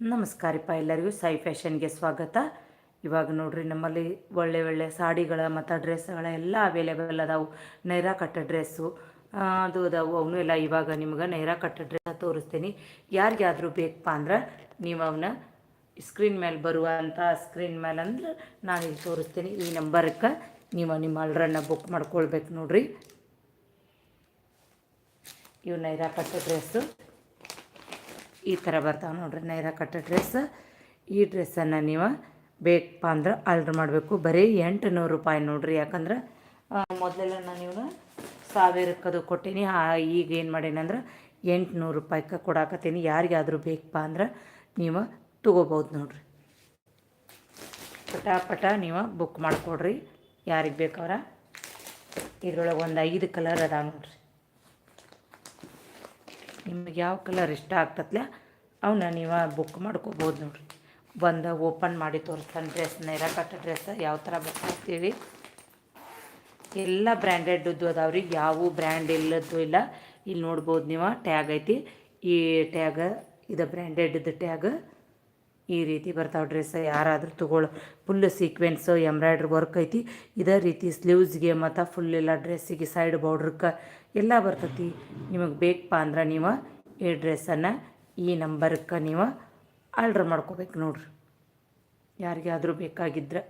ನಮಸ್ಕಾರಪ್ಪ ಎಲ್ಲರಿಗೂ. ಸೈ ಫ್ಯಾಷನ್ಗೆ ಸ್ವಾಗತ. ಇವಾಗ ನೋಡ್ರಿ, ನಮ್ಮಲ್ಲಿ ಒಳ್ಳೆ ಒಳ್ಳೆ ಸಾಡಿಗಳ ಮತ್ತು ಡ್ರೆಸ್ಗಳ ಎಲ್ಲ ಅವೈಲೇಬಲ್ ಅದಾವು. ನೈರಾ ಕಟ್ಟ ಡ್ರೆಸ್ಸು ಅದು ಅದಾವು. ಅವನು ಎಲ್ಲ ಇವಾಗ ನಿಮ್ಗೆ ನೈರಾ ಕಟ್ಟ ಡ್ರೆಸ್ ತೋರಿಸ್ತೀನಿ. ಯಾರಿಗಾದರೂ ಬೇಕಪ್ಪ ಅಂದ್ರೆ ನೀವು ಅವನ್ನ ಸ್ಕ್ರೀನ್ ಮೇಲೆ ಬರುವಂಥ ಸ್ಕ್ರೀನ್ ಮೇಲೆ ಅಂದ್ರೆ ನಾನು ಇಲ್ಲಿ ತೋರಿಸ್ತೀನಿ. ಈ ನಂಬರ್ಗೆ ನೀವು ನಿಮ್ಮ ಆರ್ಡ್ರನ್ನು ಬುಕ್ ಮಾಡ್ಕೊಳ್ಬೇಕು ನೋಡ್ರಿ. ಇವು ನೈರಾ ಕಟ್ಟ ಡ್ರೆಸ್ಸು. ಈ ಥರ ಬರ್ತಾವೆ ನೋಡ್ರಿ. ನೈರ ಕಟ್ಟ ಡ್ರೆಸ್ ಈ ಡ್ರೆಸ್ಸನ್ನು ನೀವು ಬೇಕಪ್ಪ ಅಂದ್ರೆ ಆರ್ಡ್ರ್ ಮಾಡಬೇಕು. ಬರೀ ಎಂಟು ನೂರು ರೂಪಾಯಿ ನೋಡ್ರಿ. ಯಾಕಂದ್ರೆ ಮೊದಲೆಲ್ಲ ನಾನು ಇವನು ಸಾವಿರಕ್ಕದು ಕೊಟ್ಟೀನಿ. ಈಗ ಏನು ಮಾಡೀನಿ ಅಂದ್ರೆ ಎಂಟುನೂರು ರೂಪಾಯಿಗೆ ಕೊಡಾಕತ್ತೀನಿ. ಯಾರಿಗಾದರೂ ಬೇಕಪ್ಪ ಅಂದ್ರೆ ನೀವು ತೊಗೋಬೋದು ನೋಡ್ರಿ. ಪಟ ನೀವು ಬುಕ್ ಮಾಡಿಕೊಡ್ರಿ. ಯಾರಿಗೆ ಬೇಕವ್ರ? ಇದ್ರೊಳಗೆ ಒಂದು ಐದು ಕಲರ್ ಅದಾವೆ ನೋಡ್ರಿ. ನಿಮಗೆ ಯಾವ ಕಲರ್ ಇಷ್ಟ ಆಗ್ತತ್ಲೆ ಅವನ್ನ ನೀವು ಬುಕ್ ಮಾಡ್ಕೋಬೋದು ನೋಡಿರಿ. ಬಂದು ಓಪನ್ ಮಾಡಿ ತೋರಿಸ್ತಾನೆ ಡ್ರೆಸ್ ನೈರಾ ಕಟ್ಟ ಡ್ರೆಸ್ ಯಾವ ಥರ ಬೇಕಾಗ್ತೀವಿ ಎಲ್ಲ ಬ್ರ್ಯಾಂಡೆಡ್ದು ಅದಾವ್ರಿ ಯಾವ ಬ್ರ್ಯಾಂಡ್ ಇಲ್ಲದ್ದು ಇಲ್ಲ. ಇಲ್ಲಿ ನೋಡ್ಬೋದು ನೀವು ಟ್ಯಾಗ್ ಐತಿ. ಈ ಟ್ಯಾಗ ಇದು ಬ್ರ್ಯಾಂಡೆಡ್ದು ಟ್ಯಾಗ್ ಈ ರೀತಿ ಬರ್ತಾವೆ ಡ್ರೆಸ್ ಯಾರಾದರೂ ತಗೊಳ್ಳೋ ಫುಲ್ ಸೀಕ್ವೆನ್ಸು ಎಂಬ್ರಾಯ್ಡ್ರಿ ವರ್ಕ್ ಐತಿ. ಇದೇ ರೀತಿ ಸ್ಲೀವ್ಸ್ಗೆ ಮತ್ತು ಫುಲ್ ಎಲ್ಲ ಡ್ರೆಸ್ಸಿಗೆ ಸೈಡ್ ಬಾರ್ಡ್ರಕ್ಕೆ ಎಲ್ಲ ಬರ್ತೈತಿ. ನಿಮಗೆ ಬೇಕಪ್ಪ ಅಂದ್ರೆ ನೀವು ಈ ಡ್ರೆಸ್ಸನ್ನು ಈ ನಂಬರ್ಗೆ ನೀವು ಆರ್ಡ್ರ್ ಮಾಡ್ಕೋಬೇಕು ನೋಡ್ರಿ. ಯಾರಿಗಾದರೂ ಬೇಕಾಗಿದ್ರೆ.